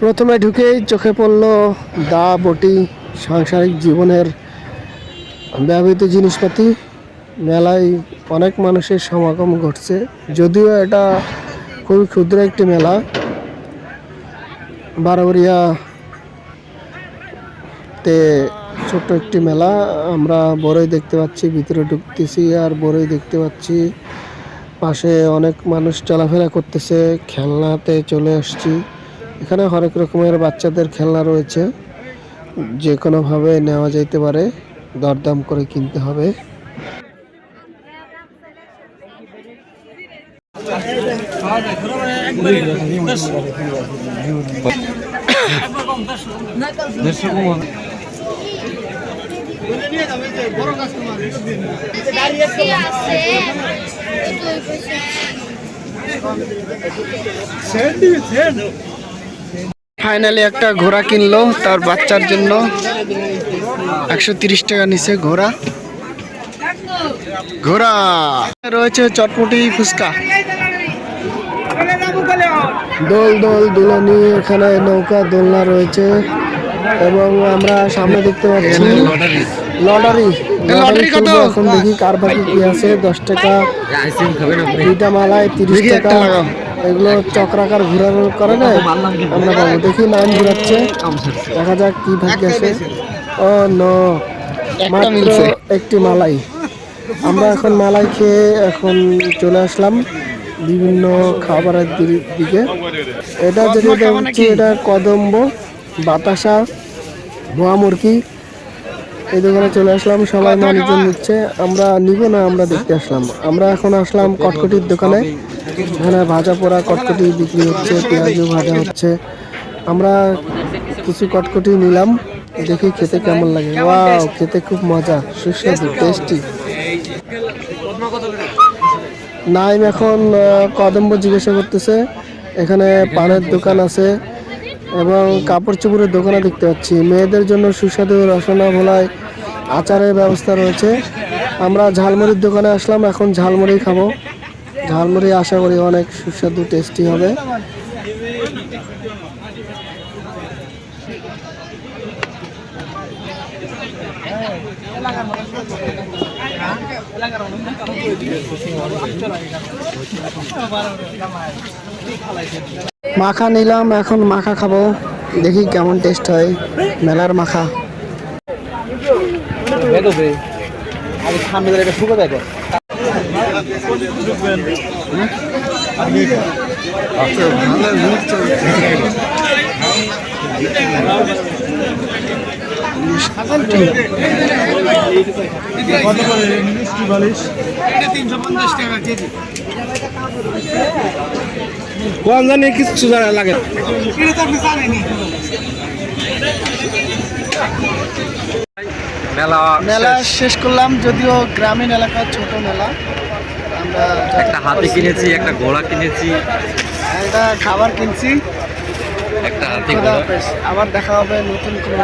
প্রথমে ঢুকেই চোখে পড়ল দা বটি সাংসারিক জীবনের ব্যবহৃত জিনিসপাতি। মেলায় অনেক মানুষের সমাগম ঘটছে। যদিও এটা খুবই ক্ষুদ্র একটি মেলা। বারোয়ারিয়া তে ছোট্ট একটি মেলা। আমরা বড়ই দেখতে পাচ্ছি ভিতরে ঢুকতেছি আর বড়ই দেখতে পাচ্ছি। পাশে অনেক মানুষ চলাফেরা করতেছে খেলনাতে চলে আসছি। এখানে হরেক রকমের বাচ্চাদের খেলনা রয়েছে। যে কোনোভাবে নেওয়া যাইতে পারে দরদাম করে কিনতে হবে। পয়সা ফাইনালি একটা ঘোড়া কিনলো তার বাচ্চার জন্য। একশো তিরিশ টাকা নিচে ঘোড়া। ঘোড়া রয়েছে চটপটি ফুচকা। দোল দোল দুলনি, এখানে নৌকা দোলনা রয়েছে। এবং আমরা সামনে দেখতে পাচ্ছি লটারি। লটারি কত? এখন দেখি কার বাকি কি আছে দশ টাকা। দুইটা মালায় তিরিশ টাকা। এগুলো চক্রাকার ঘোরানোর কারণে আমরা পাবো দেখি নাম ঘুরাচ্ছে। দেখা যাক কি ভাগ্য আছে। ও ন। মাত্র একটি মালাই। আমরা এখন মালাই খেয়ে এখন চলে আসলাম বিভিন্ন খাবারের দিকে। এটা যেটা দেখছি এটা কদম্ব। বাতাসা ভুয়া মুরগি। এই দোকানে চলে আসলাম সবাই মানুষজন নিচ্ছে। আমরা নিব না আমরা দেখতে আসলাম। আমরা এখন আসলাম কটকটির দোকানে। এখানে ভাজা পোড়া কটকটি বিক্রি হচ্ছে পেঁয়াজও ভাজা হচ্ছে। আমরা কিছু কটকটি নিলাম দেখি খেতে কেমন লাগে। ওয়াও খেতে খুব মজা সুস্বাদু টেস্টি নাইম এখন কদম্ব জিজ্ঞাসা করতেছে। এখানে পানের দোকান আছে। এবং কাপড় চোপড়ের দোকানে দেখতে পাচ্ছি। মেয়েদের জন্য সুস্বাদু রসনা ভোলায় আচারের ব্যবস্থা রয়েছে। আমরা ঝালমুড়ির দোকানে আসলাম, এখন ঝালমুড়ি খাব। ঝালমুড়ি আশা করি অনেক সুস্বাদু টেস্টি হবে। মাখা নিলাম এখন মাখা খাব। দেখি কেমন টেস্ট হয়। মেলার মাখা। কম জানি কিছু জানা লাগে মেলা মেলা শেষ। করলাম যদিও গ্রামীণ এলাকার ছোট মেলা। আমরা একটা হাতি কিনেছি একটা ঘোড়া কিনেছি। একটা খাবার কিনছি। একটা হাতি। আবার দেখা হবে নতুন কোনো